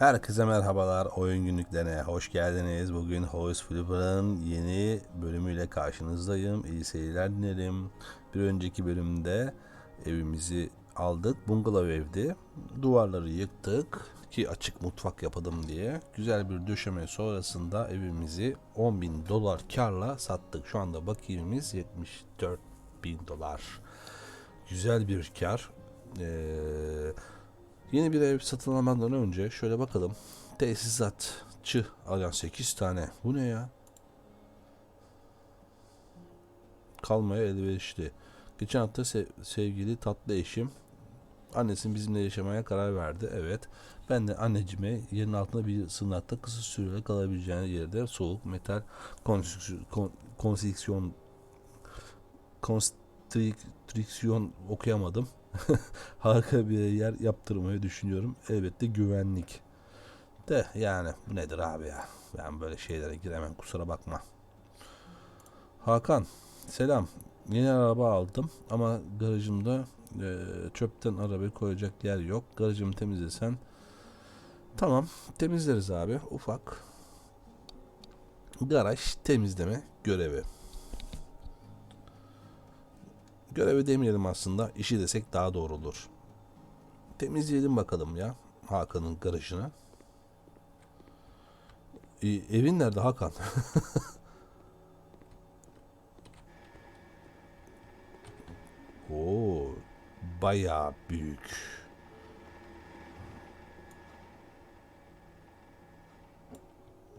Herkese merhabalar. Oyun günlüklerine hoş geldiniz. Bugün House Flipper'ın yeni bölümüyle karşınızdayım. İyi seyirler dilerim. Bir önceki bölümde evimizi aldık. Bungalov evdi. Duvarları yıktık ki açık mutfak yapalım diye. Güzel bir döşeme sonrasında evimizi 10 bin dolar karla sattık. Şu anda bakiyemiz 74 bin dolar. Güzel bir kar. Ee, Yeni bir ev satın almadan önce şöyle bakalım. Tesisatçı alan 8 tane. Bu ne ya? Kalmaya elverişli. Geçen hafta sev- sevgili tatlı eşim annesinin bizimle yaşamaya karar verdi. Evet. Ben de anneciğime yerin altında bir sığınakta kısa süreli kalabileceğini yerde soğuk metal konstrüksiyon, kon- konstrüksiyon konstrüksiyon okuyamadım. harika bir yer yaptırmayı düşünüyorum. Elbette güvenlik. De yani bu nedir abi ya? Ben böyle şeylere giremem kusura bakma. Hakan selam. Yeni araba aldım ama garajımda e, çöpten arabayı koyacak yer yok. Garajımı temizlesen tamam temizleriz abi ufak garaj temizleme görevi. Görevi demeyelim aslında. işi desek daha doğru olur. Temizleyelim bakalım ya Hakan'ın garajını. Ee, evin nerede Hakan? Oo, bayağı büyük.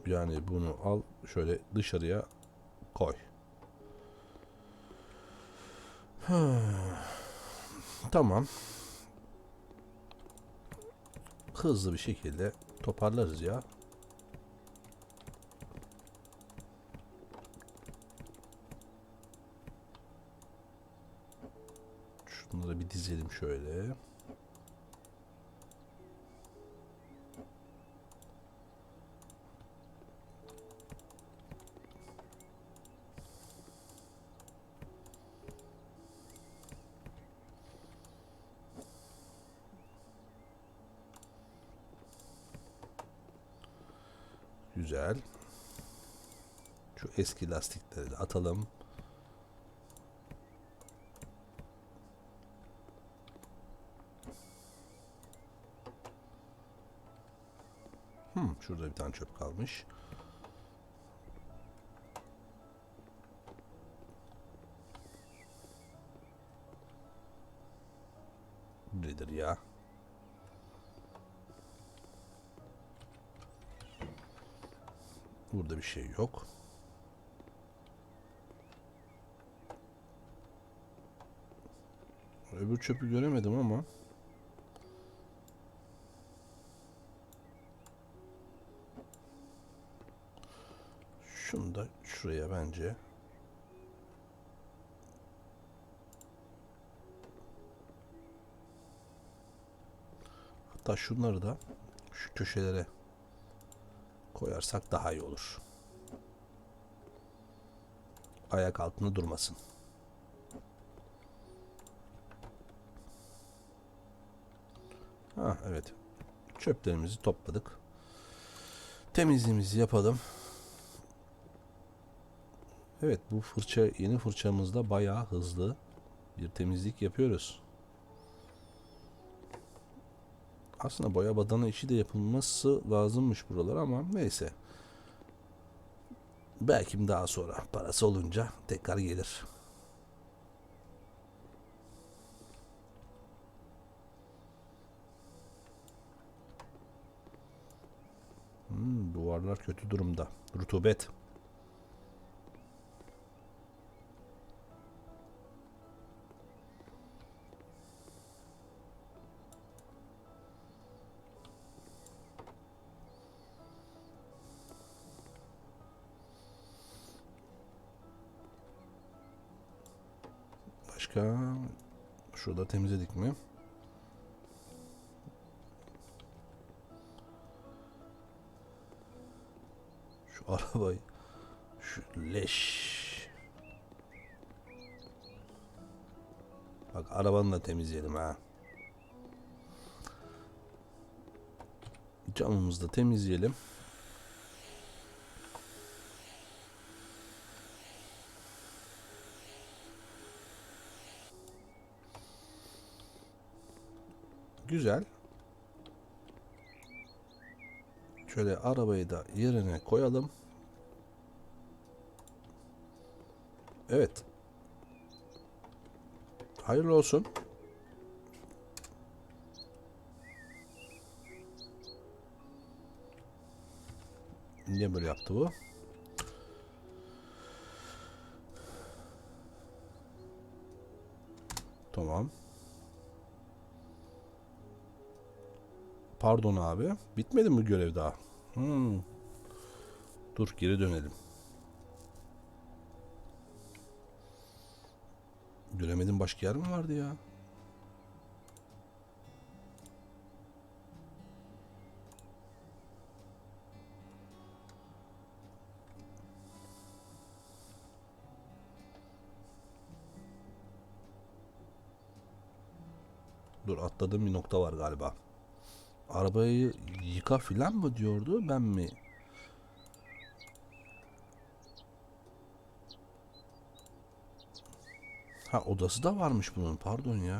Yani bunu al şöyle dışarıya koy. Tamam. Hızlı bir şekilde toparlarız ya. Şunları bir dizelim şöyle. Güzel. Şu eski lastikleri de atalım. Hmm, şurada bir tane çöp kalmış. Nedir ya? Burada bir şey yok. Öbür çöpü göremedim ama. Şunu da şuraya bence. Hatta şunları da şu köşelere koyarsak daha iyi olur. Ayak altında durmasın. Ha evet. Çöplerimizi topladık. Temizliğimizi yapalım. Evet bu fırça yeni fırçamızda bayağı hızlı bir temizlik yapıyoruz. Aslında boya badana işi de yapılması lazımmış buralar ama neyse. Belki daha sonra parası olunca tekrar gelir. Hmm, duvarlar kötü durumda. Rutubet. Başka şurada temizledik mi? Arabayı şu leş Bak arabanı da temizleyelim ha. Camımızı da temizleyelim. Güzel. Şöyle arabayı da yerine koyalım. Evet. Hayırlı olsun. Niye böyle yaptı bu? Tamam. Pardon abi. Bitmedi mi görev daha? Hmm. Dur geri dönelim. Göremedim başka yer mi vardı ya? Dur atladığım bir nokta var galiba. Arabayı yıka filan mı diyordu ben mi? Ha odası da varmış bunun pardon ya.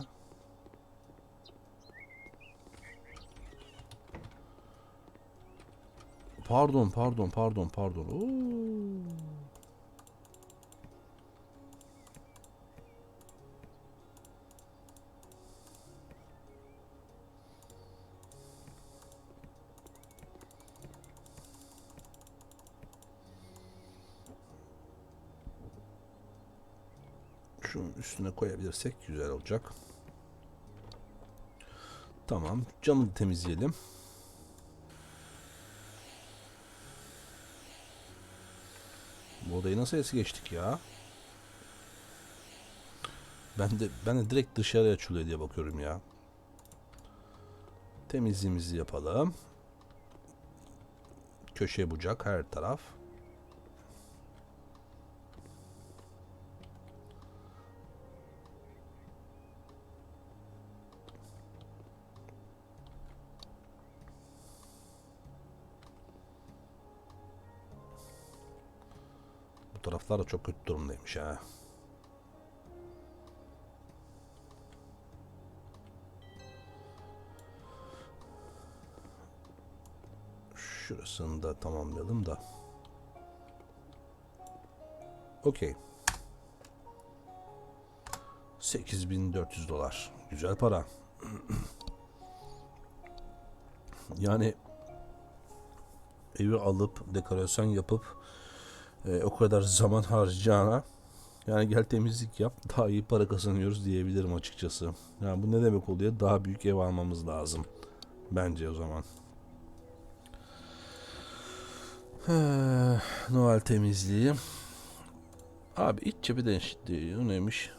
Pardon pardon pardon pardon. Oo. Üstüne koyabilirsek güzel olacak. Tamam. Camı temizleyelim. Bu odayı nasıl es geçtik ya? Ben de ben de direkt dışarıya açılıyor diye bakıyorum ya. Temizliğimizi yapalım. Köşe bucak her taraf. Taraflar da çok kötü durumdaymış ha. Şurasını da tamamlayalım da. Okey. 8400 dolar. Güzel para. yani evi alıp dekorasyon yapıp e, o kadar zaman harcayacağına yani gel temizlik yap daha iyi para kazanıyoruz diyebilirim açıkçası. Yani bu ne demek oluyor? Daha büyük ev almamız lazım. Bence o zaman. Ee, Noel temizliği. Abi iç cephe değişikliği neymiş?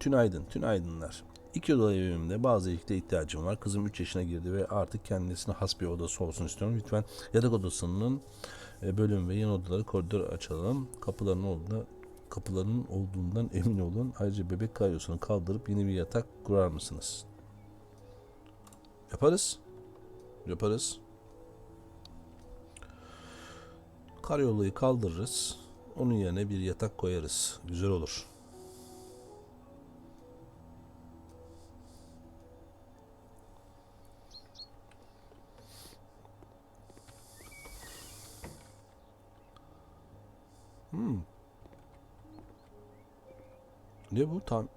Tünaydın, tünaydınlar. İki odalı evimde bazı iyilikte ihtiyacım var. Kızım 3 yaşına girdi ve artık kendisine has bir odası olsun istiyorum. Lütfen yatak odasının bölüm ve yan odaları koridor açalım. Kapıların olduğunda kapıların olduğundan emin olun. Ayrıca bebek karyosunu kaldırıp yeni bir yatak kurar mısınız? Yaparız. Yaparız. Karyolayı kaldırırız. Onun yerine bir yatak koyarız. Güzel olur. Hmm. Ne bu tam?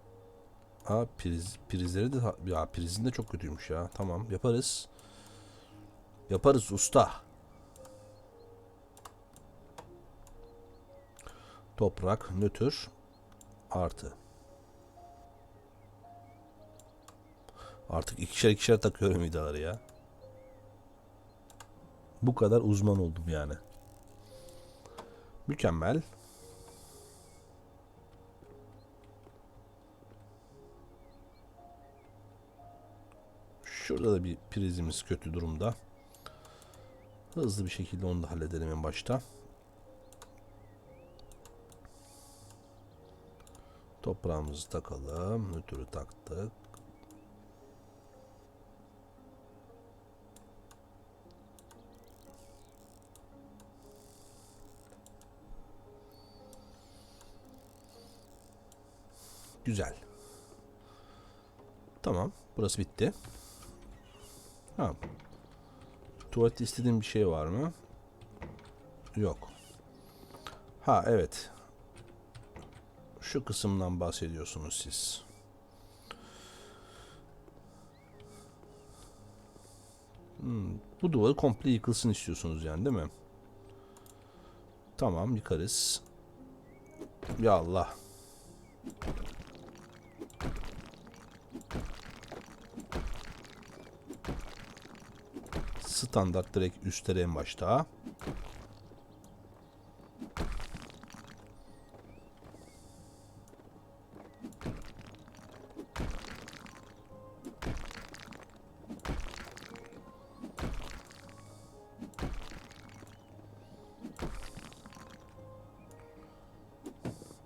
Aa priz prizleri de ya prizin de çok kötüymüş ya. Tamam yaparız. Yaparız usta. Toprak nötr artı. Artık ikişer ikişer takıyorum vidaları ya. Bu kadar uzman oldum yani. Mükemmel. Şurada da bir prizimiz kötü durumda. Hızlı bir şekilde onu da halledelim en başta. Toprağımızı takalım. Nötrü taktık. Güzel. Tamam. Burası bitti. Tamam. Tuvalet istediğim bir şey var mı? Yok. Ha evet. Şu kısımdan bahsediyorsunuz siz. Hmm, bu duvarı komple yıkılsın istiyorsunuz yani değil mi? Tamam yıkarız. Ya Allah. Standart direkt üstlere en başta.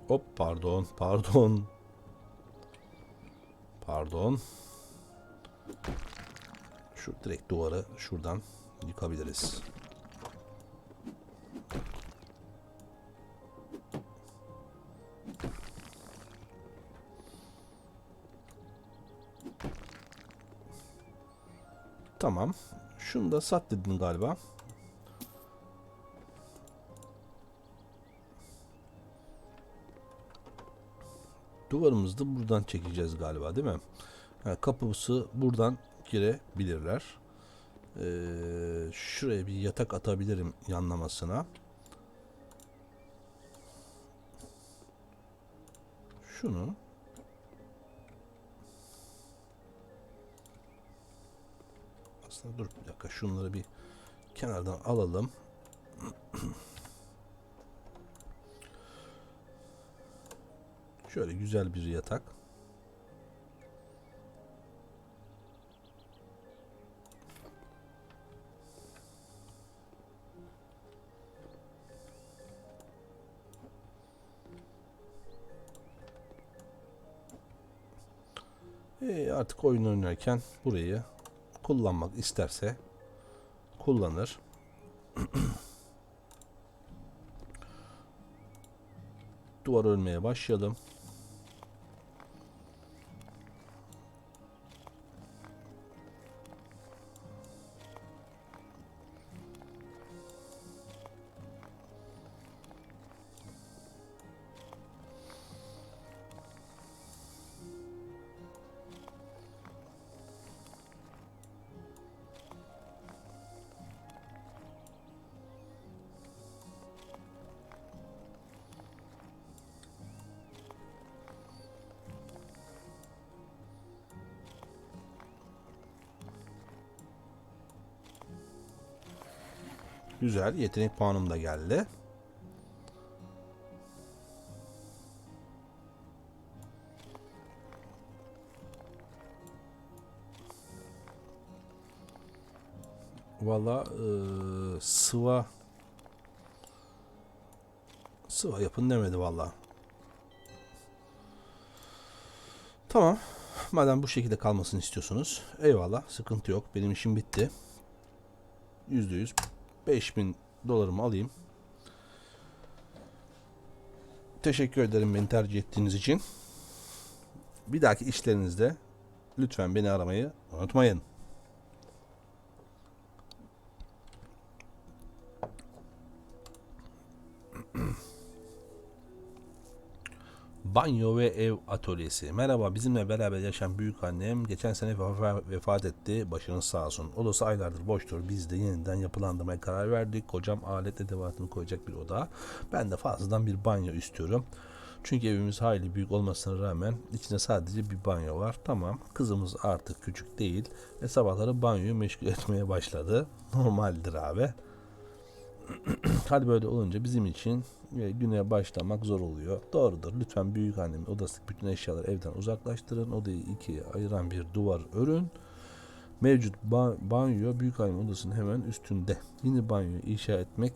Hop pardon pardon. Pardon. Şu direkt duvarı şuradan yıkabiliriz. Tamam. Şunu da sat dedin galiba. Duvarımızı da buradan çekeceğiz galiba değil mi? Ha, kapısı buradan girebilirler. Ee, şuraya bir yatak atabilirim yanlamasına. Şunu aslında dur bir dakika şunları bir kenardan alalım. Şöyle güzel bir yatak. Artık oyun oynarken burayı kullanmak isterse kullanır. Duvar örmeye başlayalım. Güzel. Yetenek puanım da geldi. Valla e, sıva sıva yapın demedi valla. Tamam. Madem bu şekilde kalmasını istiyorsunuz. Eyvallah. Sıkıntı yok. Benim işim bitti. %100 5000 dolarımı alayım. Teşekkür ederim beni tercih ettiğiniz için. Bir dahaki işlerinizde lütfen beni aramayı unutmayın. Banyo ve ev atölyesi. Merhaba bizimle beraber yaşayan büyük annem geçen sene vefa- vefat etti. Başınız sağ olsun. Odası aylardır boştur. Biz de yeniden yapılandırmaya karar verdik. Kocam alet edevatını koyacak bir oda. Ben de fazladan bir banyo istiyorum. Çünkü evimiz hayli büyük olmasına rağmen içinde sadece bir banyo var. Tamam kızımız artık küçük değil ve sabahları banyoyu meşgul etmeye başladı. Normaldir abi. Hadi böyle olunca bizim için e, güne başlamak zor oluyor. Doğrudur. Lütfen büyük annemin odasındaki bütün eşyaları evden uzaklaştırın. Odayı ikiye ayıran bir duvar örün. Mevcut ba- banyo büyük annemin odasının hemen üstünde. Yeni banyo inşa etmek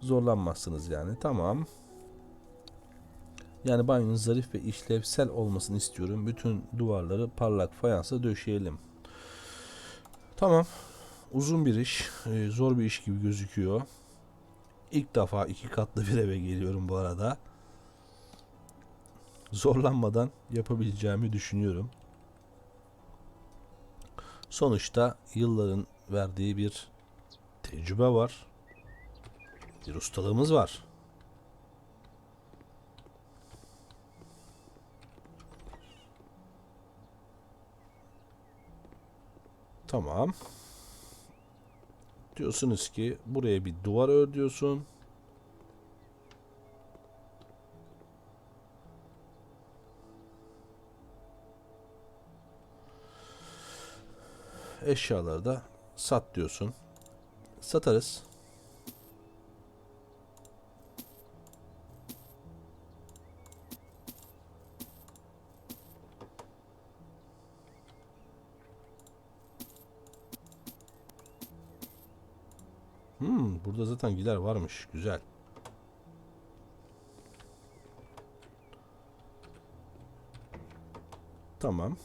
zorlanmazsınız yani. Tamam. Yani banyonun zarif ve işlevsel olmasını istiyorum. Bütün duvarları parlak fayansla döşeyelim. Tamam. Uzun bir iş. e, Zor bir iş gibi gözüküyor. İlk defa iki katlı bir eve geliyorum bu arada. Zorlanmadan yapabileceğimi düşünüyorum. Sonuçta yılların verdiği bir tecrübe var. Bir ustalığımız var. Tamam. Diyorsunuz ki buraya bir duvar ör diyorsun. Eşyaları da sat diyorsun. Satarız. Gider varmış. Güzel. Tamam.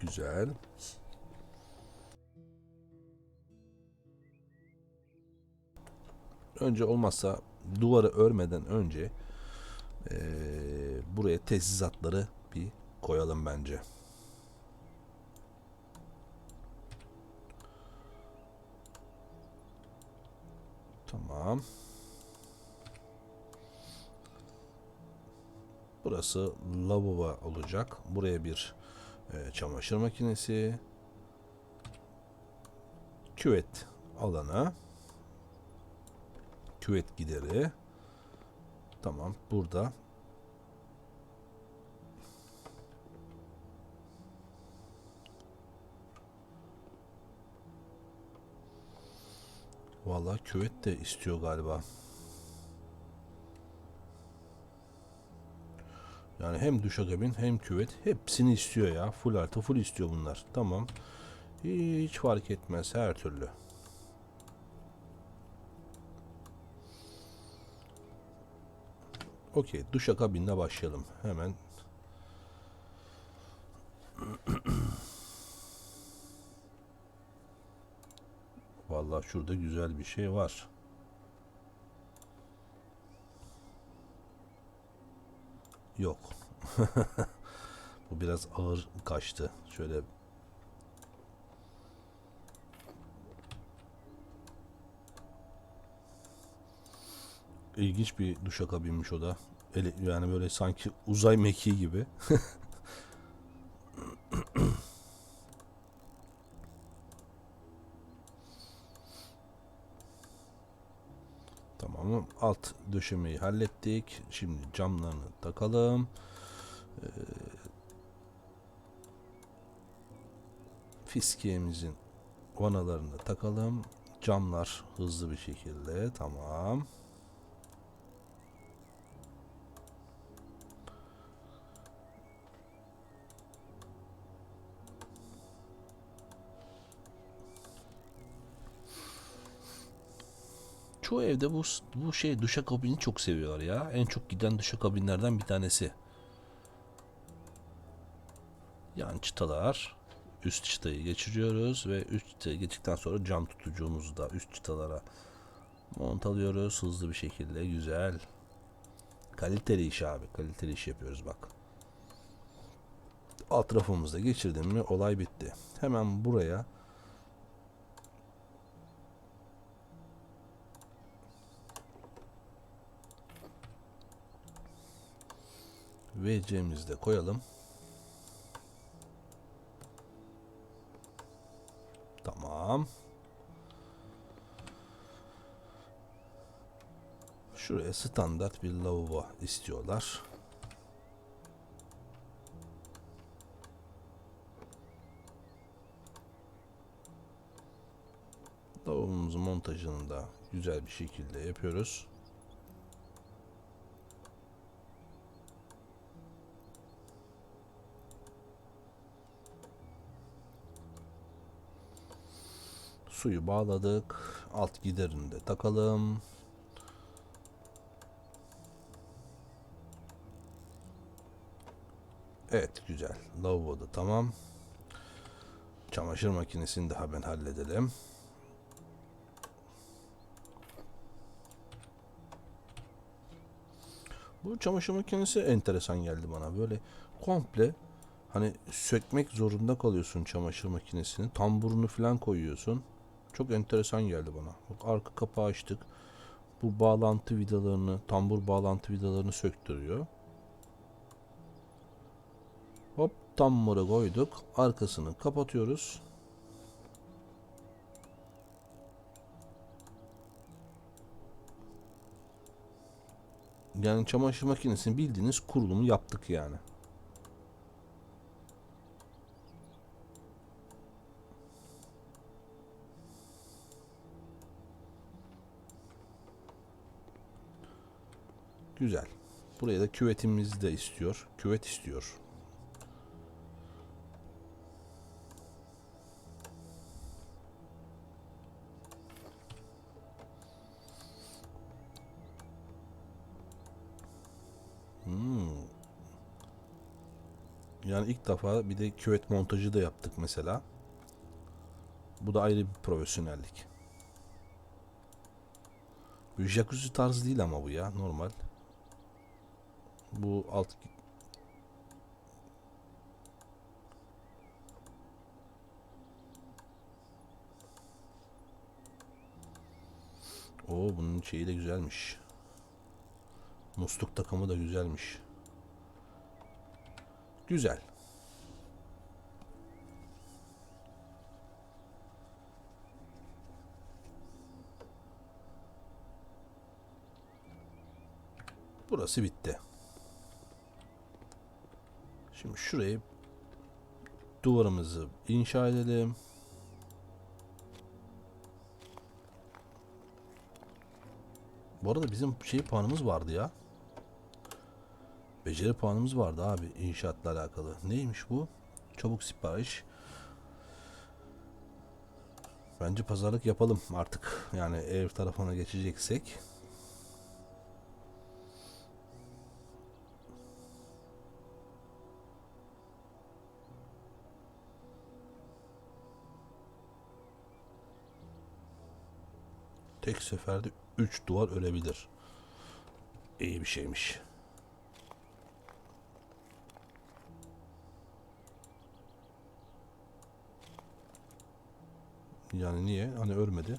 Güzel. Önce olmazsa duvarı örmeden önce eee, buraya tesisatları bir koyalım bence. Tamam. Burası lavabo olacak. Buraya bir e, çamaşır makinesi, küvet alanı, küvet gideri. Tamam, burada. Vallahi küvet de istiyor galiba. Yani hem duşakabin hem küvet hepsini istiyor ya. Full artı full istiyor bunlar. Tamam. Hiç fark etmez her türlü. Okey. Duşakabinle başlayalım. Hemen. Vallahi şurada güzel bir şey var. Yok. Bu biraz ağır kaçtı. Şöyle ilginç bir duşakabinmiş o da. Ele, yani böyle sanki uzay mekiği gibi. Tamam. Alt döşemeyi hallettik. Şimdi camlarını takalım. Ee, fiskiyemizin vanalarını takalım. Camlar hızlı bir şekilde. Tamam. Çoğu evde bu bu şey duşakabini çok seviyorlar ya. En çok giden duşakabinlerden bir tanesi. Yan çıtalar. Üst çıtayı geçiriyoruz ve üst çıtayı geçtikten sonra cam tutucuğumuzu da üst çıtalara mont alıyoruz hızlı bir şekilde. Güzel. Kaliteli iş abi. Kaliteli iş yapıyoruz bak. Alt rafımızda geçirdim mi olay bitti. Hemen buraya VC'mizi de koyalım. Tamam. Şuraya standart bir lavabo istiyorlar. Lavabomuzun montajını da güzel bir şekilde yapıyoruz. Suyu bağladık. Alt giderini de takalım. Evet güzel. Lavabo da tamam. Çamaşır makinesini de hemen halledelim. Bu çamaşır makinesi enteresan geldi bana. Böyle komple hani sökmek zorunda kalıyorsun çamaşır makinesini. Tamburunu falan koyuyorsun. Çok enteresan geldi bana. Bak arka kapağı açtık. Bu bağlantı vidalarını, tambur bağlantı vidalarını söktürüyor. Hop tamburu koyduk. Arkasını kapatıyoruz. Yani çamaşır makinesinin bildiğiniz kurulumu yaptık yani. Güzel. Buraya da küvetimizi de istiyor. Küvet istiyor. Hmm. Yani ilk defa bir de küvet montajı da yaptık mesela. Bu da ayrı bir profesyonellik. Bu jacuzzi tarzı değil ama bu ya normal. Bu alt Oo bunun şeyi de güzelmiş. Musluk takımı da güzelmiş. Güzel. Burası bitti. Şimdi şurayı duvarımızı inşa edelim. Bu arada bizim şey puanımız vardı ya. Beceri puanımız vardı abi inşaatla alakalı. Neymiş bu? Çabuk sipariş. Bence pazarlık yapalım artık. Yani ev tarafına geçeceksek. Tek seferde 3 duvar ölebilir. İyi bir şeymiş. Yani niye? Hani ölmedi.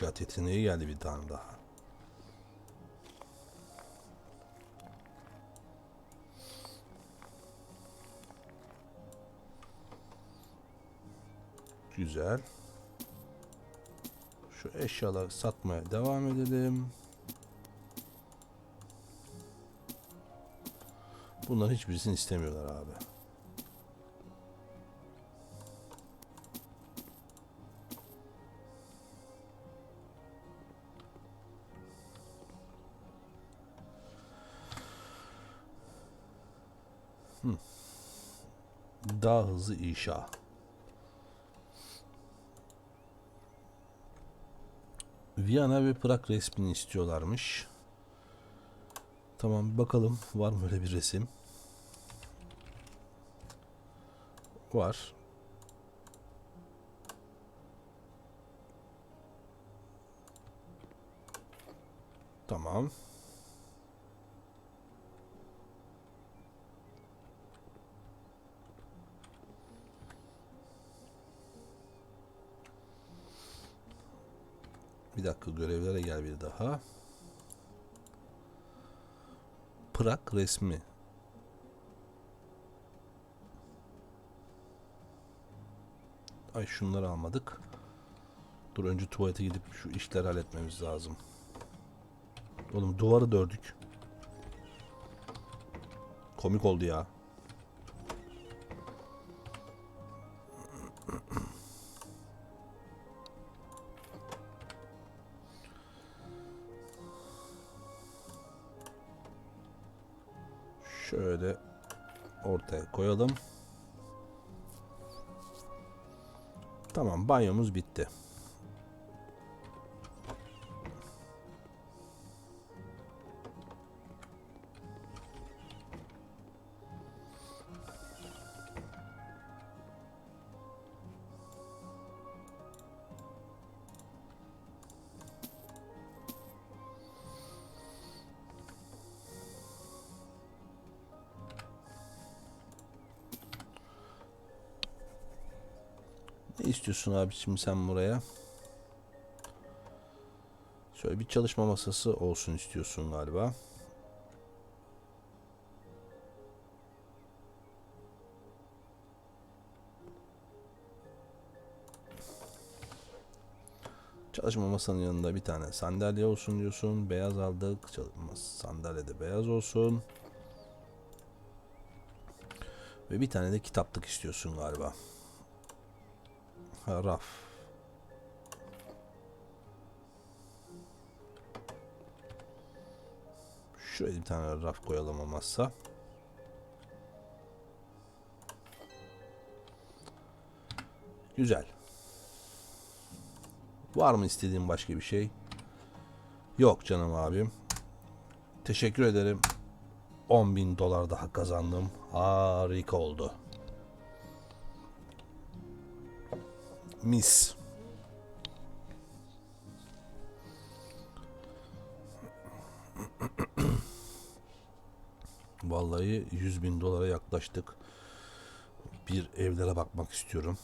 İnşaat yeteneği geldi bir tane daha. Güzel. Şu eşyaları satmaya devam edelim. Bunların hiçbirisini istemiyorlar abi. Daha hızlı inşa. Viyana ve Prag resmini istiyorlarmış. Tamam bakalım var mı öyle bir resim? Var. Tamam. Bir dakika görevlere gel bir daha. Prag resmi. Ay şunları almadık. Dur önce tuvalete gidip şu işleri halletmemiz lazım. Oğlum duvarı dördük. Komik oldu ya. Banyomuz bitti. İstiyorsun abi şimdi sen buraya? Şöyle bir çalışma masası olsun istiyorsun galiba. Çalışma masanın yanında bir tane sandalye olsun diyorsun. Beyaz aldık. Çalışma sandalye de beyaz olsun. Ve bir tane de kitaplık istiyorsun galiba. Raf. Şuraya bir tane raf koyalım olmazsa. Güzel. Var mı istediğin başka bir şey? Yok canım abim. Teşekkür ederim. 10 bin dolar daha kazandım. Harika oldu. Mis. Vallahi 100 bin dolara yaklaştık. Bir evlere bakmak istiyorum.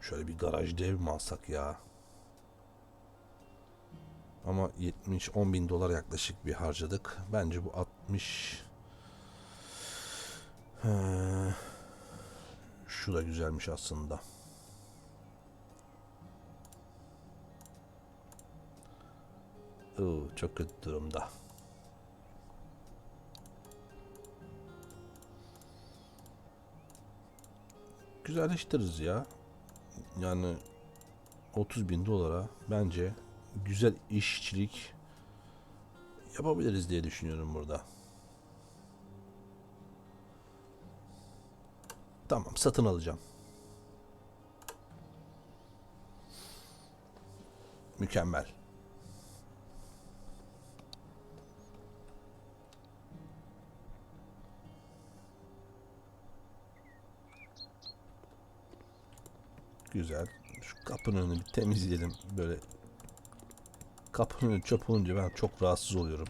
Şöyle bir garajda ev mi alsak ya? Ama 70 10 bin dolar yaklaşık bir harcadık. Bence bu 60 Şu da güzelmiş aslında. Oo, çok kötü durumda. Güzelleştiririz ya. Yani 30 bin dolara bence güzel işçilik yapabiliriz diye düşünüyorum burada. Tamam satın alacağım. Mükemmel. Güzel. Şu kapının önünü bir temizleyelim. Böyle kapının önü çöp olunca ben çok rahatsız oluyorum.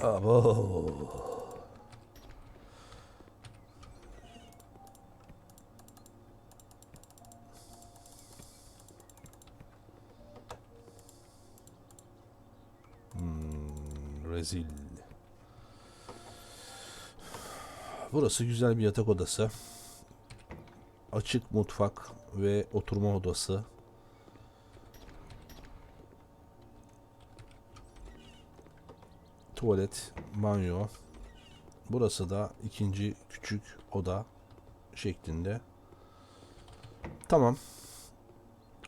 Abo. Rezil. Burası güzel bir yatak odası. Açık mutfak ve oturma odası. Tuvalet, banyo. Burası da ikinci küçük oda şeklinde. Tamam.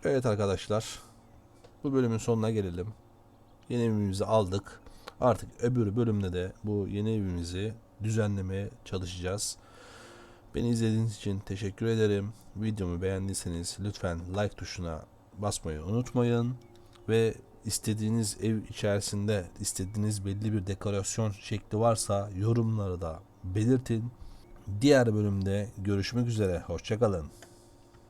Evet arkadaşlar. Bu bölümün sonuna gelelim. Yeni evimizi aldık. Artık öbür bölümde de bu yeni evimizi düzenlemeye çalışacağız. Beni izlediğiniz için teşekkür ederim. Videomu beğendiyseniz lütfen like tuşuna basmayı unutmayın. Ve istediğiniz ev içerisinde istediğiniz belli bir dekorasyon şekli varsa yorumları da belirtin. Diğer bölümde görüşmek üzere. Hoşçakalın.